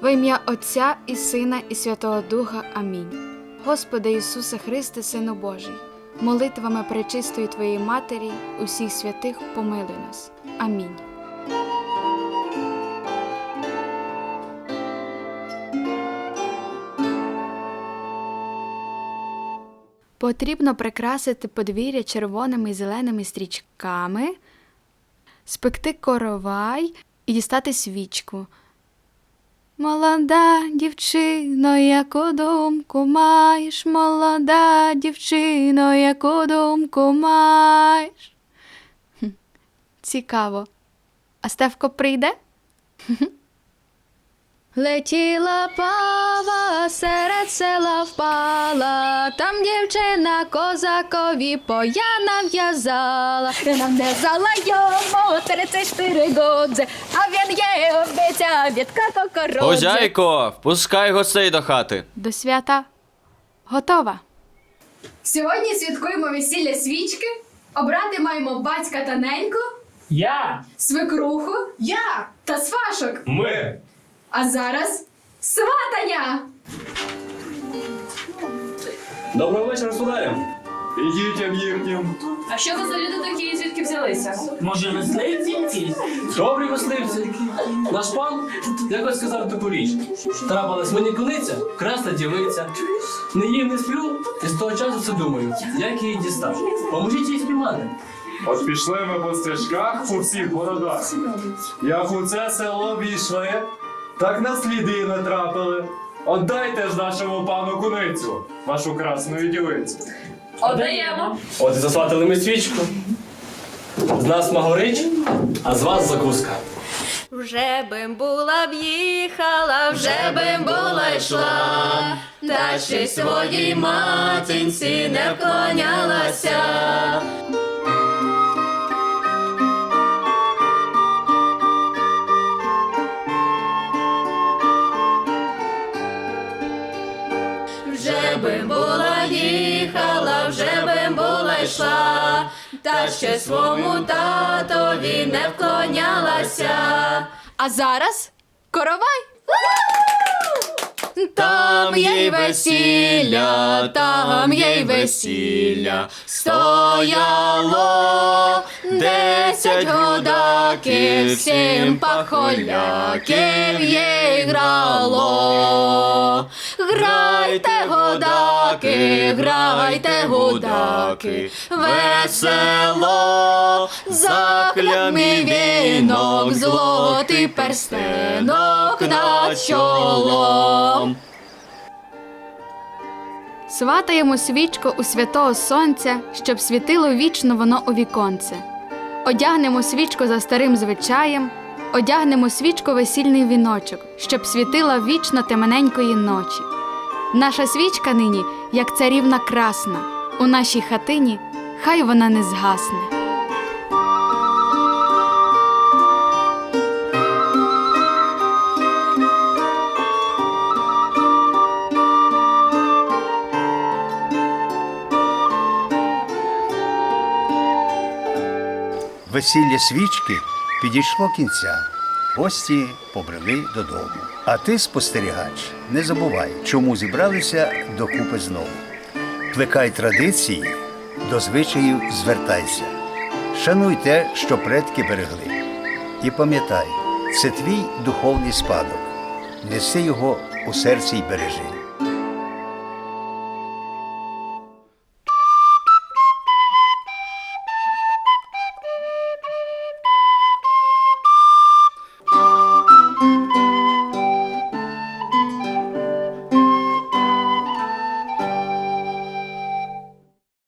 Во ім'я Отця і Сина, і Святого Духа. Амінь. Господи Ісусе Христе, Сину Божий, молитвами пречистої Твоєї Матері, усіх святих помилуй нас. Амінь. Потрібно прикрасити подвір'я червоними і зеленими стрічками, спекти коровай і дістати свічку. Молода дівчино, яку думку маєш, молода дівчино, яку думку маєш. Хм, Цікаво. А Стевко прийде? Летіла пава, серед села впала, там дівчина козакові поя нав'язала. Нам не Нав'язала йому 34 годзе, а він їй обіцяв від кокородзе. Хозяйко, впускай гостей до хати. До свята готова. Сьогодні святкуємо весілля свічки. Обрати маємо батька та неньку, Я. свекруху, я та свашок. Ми. А зараз сватання! Доброго вечора, сударям. І дітям їхнім. А що ви за люди такі, звідки взялися? Може, мисливці? Добрі мисливці. Наш пан якось сказав таку річ. Трапилась мені куниця, красна дівиця. Не їм, не сплю, і з того часу все думаю, як її дістати. Поможіть їй спіймати. От пішли ми по стежках по всіх бородах. Як у це село війшли, так на сліди натрапили. Отдайте ж нашому пану куницю, вашу красну дівицю. Отдаємо. От і засватили ми свічку. З нас магорич, а з вас закуска. Вже бим була б їхала, вже бим була йшла, та ще й своїй матінці не вклонялася. Вже бим була їхала, вже бим була йшла, та ще свому татові не вклонялася. А зараз коровай. Там є й весілля, там є й весілля, стояло десять годаків, сім пахоляків є грало. Грайте, годаки, грайте, гудаки, весело, захлямий вінок, золотий перстенок над чолом. Сватаємо свічку у святого сонця, щоб світило вічно воно у віконце. Одягнемо свічку за старим звичаєм, одягнемо свічку весільний віночок, щоб світила вічно темненької ночі. Наша свічка нині, як царівна красна, у нашій хатині хай вона не згасне. Весілля свічки підійшло кінця. Гості побрели додому. А ти, спостерігач, не забувай, чому зібралися докупи знову. Плекай традиції, до звичаїв звертайся. Шануй те, що предки берегли. І пам'ятай, це твій духовний спадок. Неси його у серці й бережи.